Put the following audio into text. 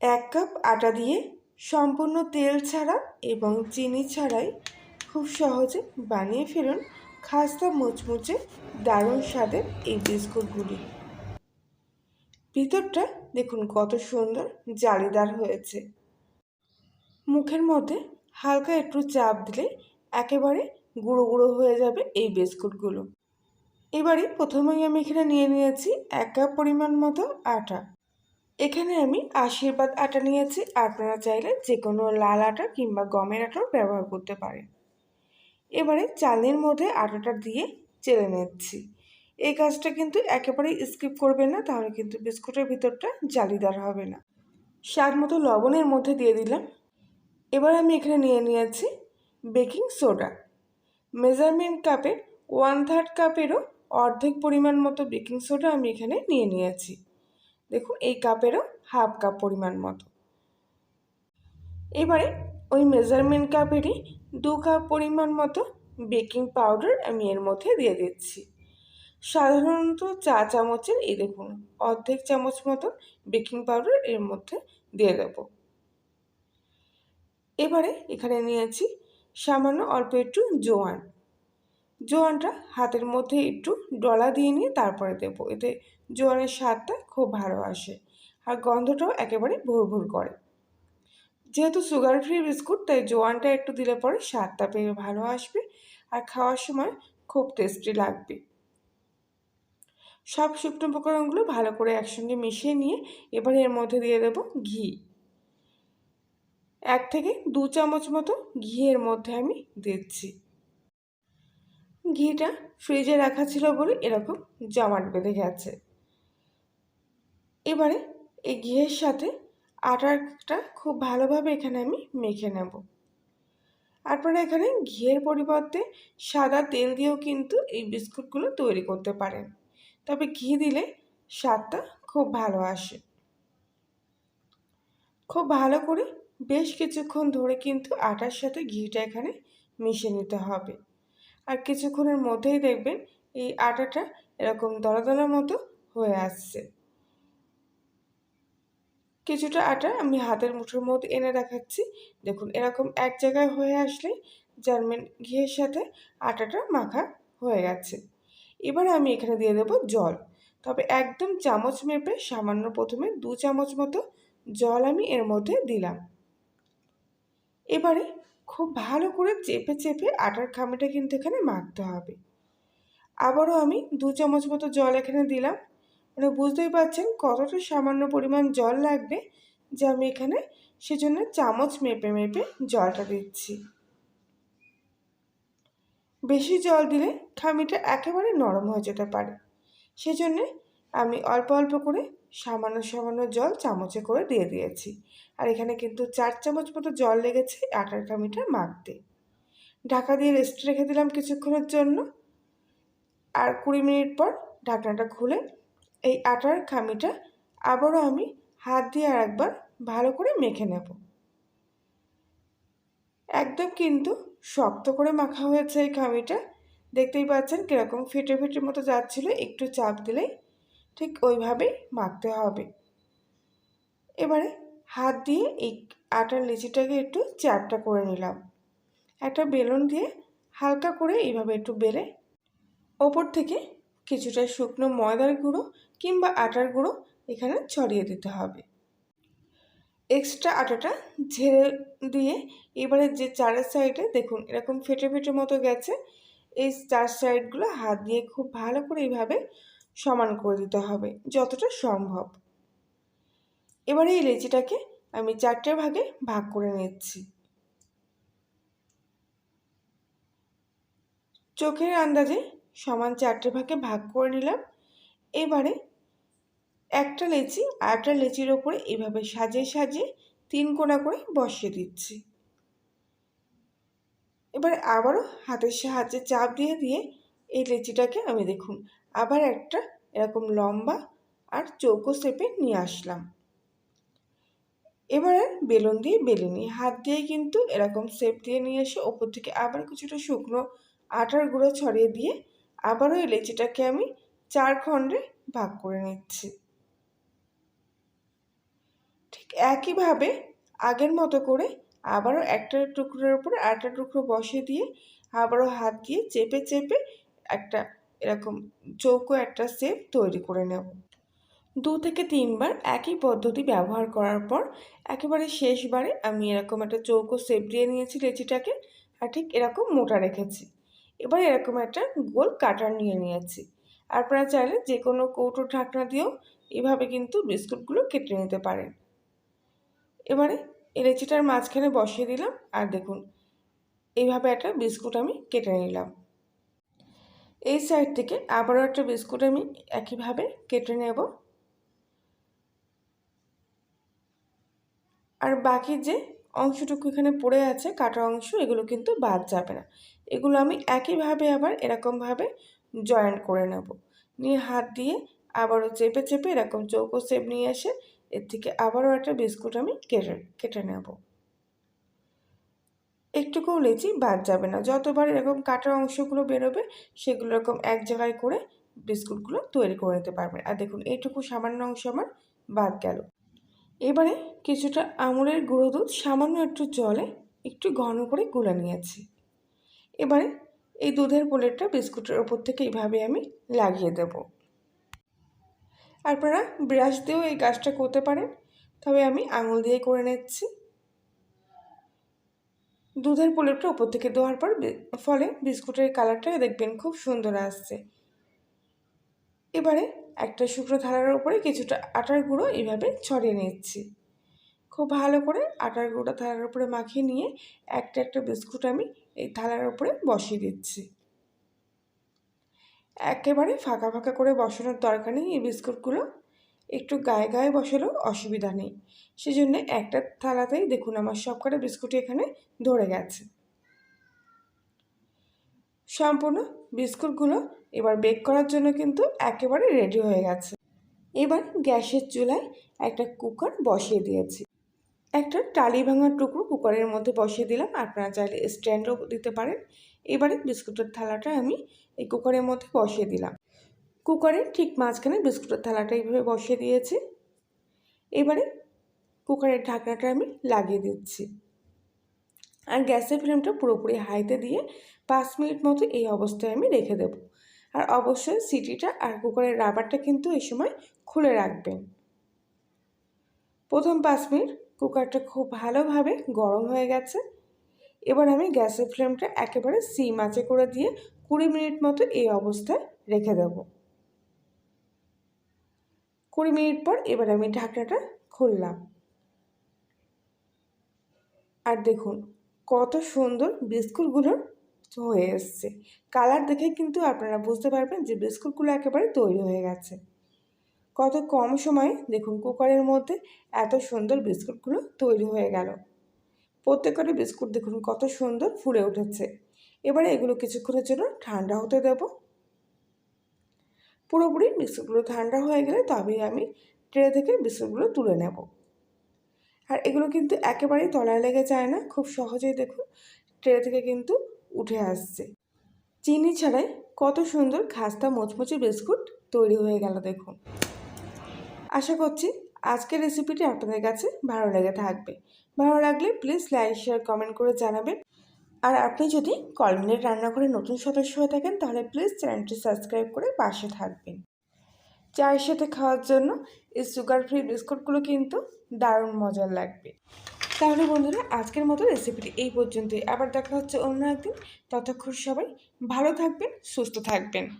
এক কাপ আটা দিয়ে সম্পূর্ণ তেল ছাড়া এবং চিনি ছাড়াই খুব সহজে বানিয়ে ফেলুন খাস্তা মুচমুচে দারুণ স্বাদের এই বিস্কুটগুলি। ভিতরটা দেখুন কত সুন্দর জালিদার হয়েছে। মুখের মধ্যে হালকা একটু চাপ দিলে একেবারে গুঁড়ো গুঁড়ো হয়ে যাবে এই বিস্কুটগুলো। এবারে প্রথমেই আমি এখানে নিয়ে নিয়েছি এক কাপ পরিমাণ মতো আটা। এখানে আমি আশীর্বাদ আটা নিয়েছি। আপনারা চাইলে যে কোনো লাল আটা কিংবা গমের আটাও ব্যবহার করতে পারেন। এবারে চালের মধ্যে আটাটা দিয়ে চেলে নিচ্ছি। এই কাজটা কিন্তু একেবারেই স্কিপ করবে না, তাহলে কিন্তু বিস্কুটের ভিতরটা জালিদার হবে না। স্বাদ মতো লবণের মধ্যে দিয়ে দিলাম। এবার আমি এখানে নিয়ে নিয়েছি বেকিং সোডা। মেজারমেন্ট কাপের ওয়ান থার্ড কাপেরও অর্ধেক পরিমাণ মতো বেকিং সোডা আমি এখানে নিয়ে নিয়েছি। দেখুন, এই কাপেরও হাফ কাপ পরিমাণ মতো। এবারে ওই মেজারমেন্ট কাপেরই দু কাপ পরিমাণ মতো বেকিং পাউডার আমি এর মধ্যে দিয়ে দিচ্ছি। সাধারণত চা চামচের, এই দেখুন, অর্ধেক চামচ মতো বেকিং পাউডার এর মধ্যে দিয়ে দেব। এবারে এখানে নিয়েছি সামান্য অল্প একটু জোয়ান। জোয়ানটা হাতের মধ্যে একটু ডলা দিয়ে নিয়ে তারপরে দেবো। এতে জোয়ানের স্বাদটা খুব ভালো আসে আর গন্ধটাও একেবারে ভুর ভুর করে। যেহেতু সুগার ফ্রি বিস্কুট, তাই জোয়ানটা একটু দিলে পরে স্বাদটা পেয়ে ভালো আসবে আর খাওয়ার সময় খুব টেস্টি লাগবে। সব শুকনো উপকরণগুলো ভালো করে একসঙ্গে মিশিয়ে নিয়ে এবার এর মধ্যে দিয়ে দেব ঘি। এক থেকে দু চামচ মতো ঘি এর মধ্যে আমি দিচ্ছি। ঘিটা ফ্রিজে রাখা ছিল বলে এরকম জমাট বেঁধে গেছে। এবারে এই ঘিয়ের সাথে আটাটা খুব ভালোভাবে এখানে আমি মেখে নেব। আপনারা এখানে ঘিয়ের পরিবর্তে সাদা তেল দিয়েও কিন্তু এই বিস্কুটগুলো তৈরি করতে পারেন। তবে ঘি দিলে স্বাদটা খুব ভালো আসে। খুব ভালো করে বেশ কিছুক্ষণ ধরে কিন্তু আটার সাথে ঘিটা এখানে মিশে নিতে হবে। আর কিছুক্ষণের মধ্যেই দেখবেন এই আটাটা এরকম দলা দলা মতো হয়ে আসছে। কিছুটা আটা আমি হাতের মুঠোর মধ্যে এনে দেখাচ্ছি। দেখুন, এরকম এক জায়গায় হয়ে আসলে জার্মেন ঘিয়ের সাথে আটাটা মাখা হয়ে গেছে। এবার আমি এখানে দিয়ে দেবো জল। তবে একদম চামচ মেপে সামান্য প্রথমে দু চামচ মতো জল আমি এর মধ্যে দিলাম। এবারে খুব ভালো করে চেপে চেপে আটার খামিটা কিন্তু এখানে মাখতে হবে। আবারও আমি দু চামচ মতো জল এখানে দিলাম। মানে বুঝতেই পারছেন কতটা সামান্য পরিমাণ জল লাগবে যে আমি এখানে সেজন্য চামচ মেপে মেপে জলটা দিচ্ছি। বেশি জল দিলে খামিটা একেবারে নরম হয়ে যেতে পারে। সেজন্যে আমি অল্প অল্প করে সামান্য সামান্য জল চামচে করে দিয়ে দিয়েছি। আর এখানে কিন্তু চার চামচ মতো জল লেগেছে আটার খামিটা মাখতে। ঢাকা দিয়ে রেস্ট রেখে দিলাম কিছুক্ষণের জন্য। আর কুড়ি মিনিট পর ঢাকনাটা খুলে এই আটার খামিটা আবারও আমি হাত দিয়ে আর একবার ভালো করে মেখে নেব। একদম কিন্তু শক্ত করে মাখা হয়েছে এই খামিটা দেখতেই পাচ্ছেন কীরকম ফেটে ফেটে মতো যাচ্ছিল, একটু চাপ দিলেই ঠিক ওইভাবেই মাখতে হবে। এবারে হাত দিয়ে এই আটার লিচিটাকে একটু চ্যাপটা করে নিলাম। একটা বেলুন দিয়ে হালকা করে এইভাবে একটু বেলে ওপর থেকে কিছুটা শুকনো ময়দার গুঁড়ো কিংবা আটার গুঁড়ো এখানে ছড়িয়ে দিতে হবে। এক্সট্রা আটাটা ঝেড়ে দিয়ে এবারে যে চারের সাইডে দেখুন এরকম ফেটে ফেটে মতো গেছে। এই চার সাইডগুলো হাত দিয়ে খুব ভালো করে এইভাবে সমান করে দিতে হবে, যতটা সম্ভব। এবারে এই লেচিটাকে আমি চারটে ভাগে ভাগ করে নিচ্ছি। চোখের আন্দাজে সমান চারটে ভাগে ভাগ করে নিলাম। এবারে একটা লেচি আরেকটা লেচির ওপরে এভাবে সাজিয়ে সাজিয়ে তিন কোনা করে বসিয়ে দিচ্ছি। এবারে আবারও হাতের সাহায্যে চাপ দিয়ে দিয়ে এই লেচিটাকে আমি দেখুন আবার একটা এরকম লম্বা আর চৌকো শেপে নিয়ে আসলাম। এবারে বেলুন দিয়ে বেলে নিই। হাত দিয়ে কিন্তু এরকম শেপ দিয়ে নিয়ে এসে ওপর থেকে আবার কিছুটা শুকনো আটার গুঁড়ো ছড়িয়ে দিয়ে আবারও এই লেচিটাকে আমি চার খণ্ডে ভাগ করে নিচ্ছি। ঠিক একইভাবে আগের মতো করে আবারও একটা টুকরোর উপরে আরেকটা টুকরো বসিয়ে দিয়ে আবারও হাত দিয়ে চেপে চেপে একটা এরকম চৌকো একটা শেপ তৈরি করে নেব। দু থেকে তিনবার একই পদ্ধতি ব্যবহার করার পর একেবারে শেষবারে আমি এরকম একটা চৌকো শেপ দিয়ে নিয়েছি লেচিটাকে আর ঠিক এরকম মোটা রেখেছি। এবার এরকম একটা গোল কাটার নিয়ে নিয়েছি। আপনারা চাইলে যে কোনো কৌটো ঢাকনা দিয়েও এভাবে কিন্তু বিস্কুটগুলো কেটে নিতে পারেন। এবারে লেচিটার মাঝখানে বসিয়ে দিলাম আর দেখুন, এইভাবে একটা বিস্কুট আমি কেটে নিলাম। এই সাইড থেকে আবারও একটা বিস্কুট আমি একইভাবে কেটে নেব। আর বাকি যে অংশটুকু এখানে পড়ে আছে, কাটা অংশ, এগুলো কিন্তু বাদ যাবে না। এগুলো আমি একইভাবে আবার এরকমভাবে জয়েন্ট করে নেব। নিয়ে হাত দিয়ে আবারও চেপে চেপে এরকম চৌকো শেপ নিয়ে এসে এর থেকে আবারও একটা বিস্কুট আমি কেটে কেটে নেব। একটুকুও লেচি বাদ যাবে না। যতবার এরকম কাটার অংশগুলো বেরোবে, সেগুলো এরকম এক জায়গায় করে বিস্কুটগুলো তৈরি করে নিতে পারবেন। আর দেখুন এইটুকু সামান্য অংশ আমার বাদ গেল। এবারে কিছুটা আমুলের গুঁড়ো দুধ সামান্য একটু জলে একটু ঘন করে গুলে নিয়েছি। এবারে এই দুধের পোলেটটা বিস্কুটের ওপর থেকে এইভাবে আমি লাগিয়ে দেব। আপনারা ব্রাশ দিয়েও এই গাছটা করতে পারেন। তবে আমি আঙুল দিয়ে করে নিচ্ছি। দুধের পোলেটটা ওপর থেকে দেওয়ার পর ফলে বিস্কুটের কালারটা দেখবেন খুব সুন্দর আসছে। এবারে একটা শুকনো থালার উপরে কিছুটা আটার গুঁড়ো এইভাবে ছড়িয়ে নিচ্ছি। খুব ভালো করে আটার গুঁড়ো থালার উপরে মাখিয়ে নিয়ে একটা একটা বিস্কুট আমি এই থালার উপরে বসিয়ে দিচ্ছি। একেবারে ফাঁকা ফাঁকা করে বসানোর দরকার নেই এই বিস্কুটগুলো। একটু গায়ে গায়ে বসালেও অসুবিধা নেই। সেজন্য একটা থালাতেই দেখুন আমার সবকটা বিস্কুটই এখানে ধরে গেছে। সম্পূর্ণ বিস্কুটগুলো এবার বেক করার জন্য কিন্তু একেবারে রেডি হয়ে গেছে। এবার গ্যাসের চুলায় একটা কুকার বসিয়ে দিয়েছি। একটা টালি ভাঙার টুকরো কুকারের মধ্যে বসিয়ে দিলাম, আপনারা চাইলে স্ট্যান্ডও দিতে পারেন। এবারে বিস্কুটের থালাটা আমি এই কুকারের মধ্যে বসিয়ে দিলাম। কুকারের ঠিক মাঝখানে বিস্কুটের থালাটা এইভাবে বসিয়ে দিয়েছি। এবারে কুকারের ঢাকনাটা আমি লাগিয়ে দিচ্ছি। আর গ্যাসের ফ্লেমটা পুরোপুরি হাইতে দিয়ে পাঁচ মিনিট মতো এই অবস্থায় আমি রেখে দেব। আর অবশ্যই সিটিটা আর কুকারের রাবারটা কিন্তু এই সময় খুলে রাখবেন। প্রথম পাঁচ মিনিট কুকারটা খুব ভালোভাবে গরম হয়ে গেছে। এবার আমি গ্যাসের ফ্লেমটা একেবারে সিম আঁচে করে দিয়ে কুড়ি মিনিট মতো এই অবস্থায় রেখে দেব। কুড়ি মিনিট পর এবার আমি ঢাকনাটা খুললাম। আর দেখুন, কত সুন্দর বিস্কুটগুলো হয়ে এসছে। কালার দেখে কিন্তু আপনারা বুঝতে পারবেন যে বিস্কুটগুলো একেবারে তৈরি হয়ে গেছে। কত কম সময়ে দেখুন কুকারের মধ্যে এত সুন্দর বিস্কুটগুলো তৈরি হয়ে গেল। প্রত্যেকটা বিস্কুট দেখুন কত সুন্দর ফুলে উঠেছে। এবারে এগুলো কিছুক্ষণের জন্য ঠান্ডা হতে দেব। পুরোপুরি বিস্কুটগুলো ঠান্ডা হয়ে গেলে তবেই আমি ট্রে থেকে বিস্কুটগুলো তুলে নেব। আর এগুলো কিন্তু একেবারেই তলায় লেগে যায় না, খুব সহজেই দেখুন ট্রে থেকে কিন্তু উঠে আসছে। চিনি ছাড়াই কত সুন্দর খাস্তা মোচমুচে বিস্কুট তৈরি হয়ে গেল দেখুন। আশা করছি আজকের রেসিপিটি আপনাদের কাছে ভালো লেগে থাকবে। ভালো লাগলে প্লিজ লাইক শেয়ার কমেন্ট করে জানাবেন। আর আপনি যদি কলমিনের রান্নাঘরে নতুন সদস্য হয়ে থাকেন, তাহলে প্লিজ চ্যানেলটি সাবস্ক্রাইব করে পাশে থাকবেন। চায়ের সাথে খাওয়ার জন্য এই সুগার ফ্রি বিস্কুটগুলো কিন্তু দারুণ মজার লাগবে। তাহলে বন্ধুরা, আজকের মতো রেসিপিটি এই পর্যন্তই। আবার দেখা হচ্ছে অন্য একদিন। ততক্ষণ সবাই ভালো থাকবেন, সুস্থ থাকবেন।